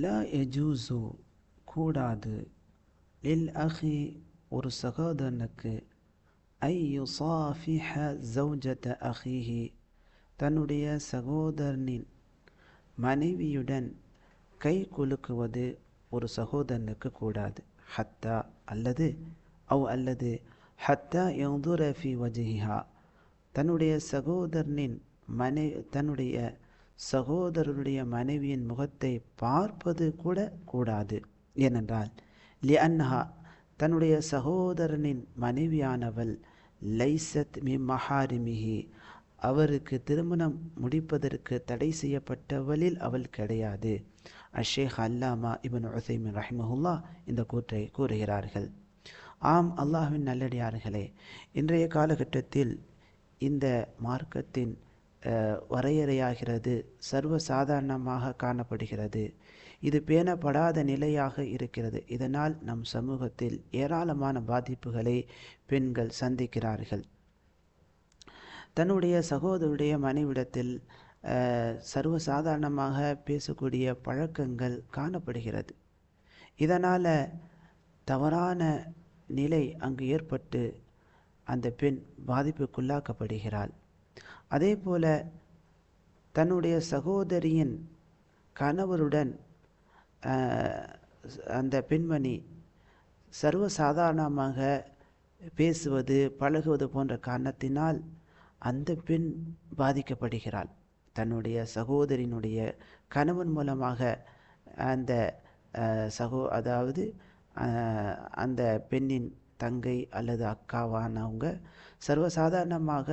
லா எஜூசு கூடாது. லில் அஹி ஒரு சகோதரனுக்கு ஐ யுசாஃபிஹ ஜௌஜத அஹிஹி தன்னுடைய சகோதரனின் மனைவியுடன் கை குலுக்குவது ஒரு சகோதரனுக்கு கூடாது. ஹத்தா அல்லது அவ் அல்லது ஹத்தா எந்துரஃபி வஜிஹா தன்னுடைய சகோதரனின் மனை தன்னுடைய சகோதரருடைய மனைவியின் முகத்தை பார்ப்பது கூட கூடாது. ஏனென்றால் லியன்ஹா தன்னுடைய சகோதரனின் மனைவியானவள் லைசத் மி மஹாரிமிஹி. அவருக்கு திருமணம் முடிப்பதற்கு தடை செய்யப்பட்டவளில் அவள் கிடையாது. அஷேக் அல்லாமா இபன் உசைமின் ரஹிமஹுல்லா இந்த கூற்றை கூறுகிறார்கள். ஆம் அல்லாஹ்வின் நல்லடியார்களே இன்றைய காலகட்டத்தில் இந்த மார்க்கத்தின் வரையறையாகிறது சர்வ சாதாரணமாக காணப்படுகிறது. இது பேணப்படாத நிலையாக இருக்கிறது. இதனால் நம் சமூகத்தில் ஏராளமான பாதிப்புகளை பெண்கள் சந்திக்கிறார்கள். தன்னுடைய சகோதரருடைய மனைவிடத்தில் சர்வ சாதாரணமாக பேசக்கூடிய பழக்கங்கள் காணப்படுகிறது. இதனால் தவறான நிலை அங்கு ஏற்பட்டு அந்த பெண் பாதிப்புக்குள்ளாக்கப்படுகிறாள். அதே போல தன்னுடைய சகோதரியின் கணவருடன் அந்த பெண்மணி சர்வ சாதாரணமாக பேசுவது பழகுவது போன்ற காரணத்தினால் அந்த பெண் பாதிக்கப்படுகிறாள். தன்னுடைய சகோதரினுடைய கணவன் மூலமாக அந்த சகோ அதாவது அந்த பெண்ணின் தங்கை அல்லது அக்காவானவங்க சர்வசாதாரணமாக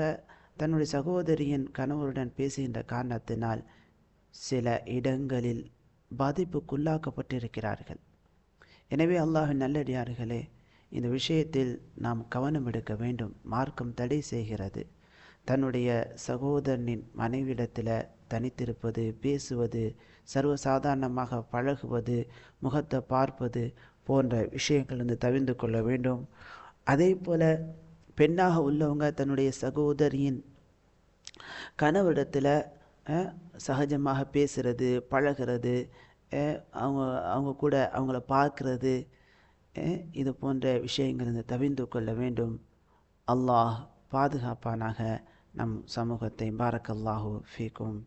தன்னுடைய சகோதரியின் கணவருடன் பேசுகின்ற காரணத்தினால் சில இடங்களில் பாதிப்புக்குள்ளாக்கப்பட்டிருக்கிறார்கள். எனவே அல்லாஹின் நல்லடியார்களே இந்த விஷயத்தில் நாம் கவனம் எடுக்க வேண்டும். மார்க்கம் தடை செய்கிறது. தன்னுடைய சகோதரனின் மனைவிடத்தில் தனித்திருப்பது பேசுவது சர்வசாதாரணமாக பழகுவது முகத்தை பார்ப்பது போன்ற விஷயங்கள் வந்து தவிர்ந்து கொள்ள வேண்டும். அதே போல பெண்ணாக உள்ளவங்க தன்னுடைய சகோதரியின் கணவரிடத்தில் சகஜமாக பேசுகிறது பழகிறது அவங்க அவங்க கூட அவங்கள பார்க்கறது இது போன்ற விஷயங்கள் தவிர்ந்து கொள்ள வேண்டும். அல்லாஹ் பாதுகாப்பானாக நம் சமூகத்தை பாரக்கல்லாஹு ஃபீக்கும்.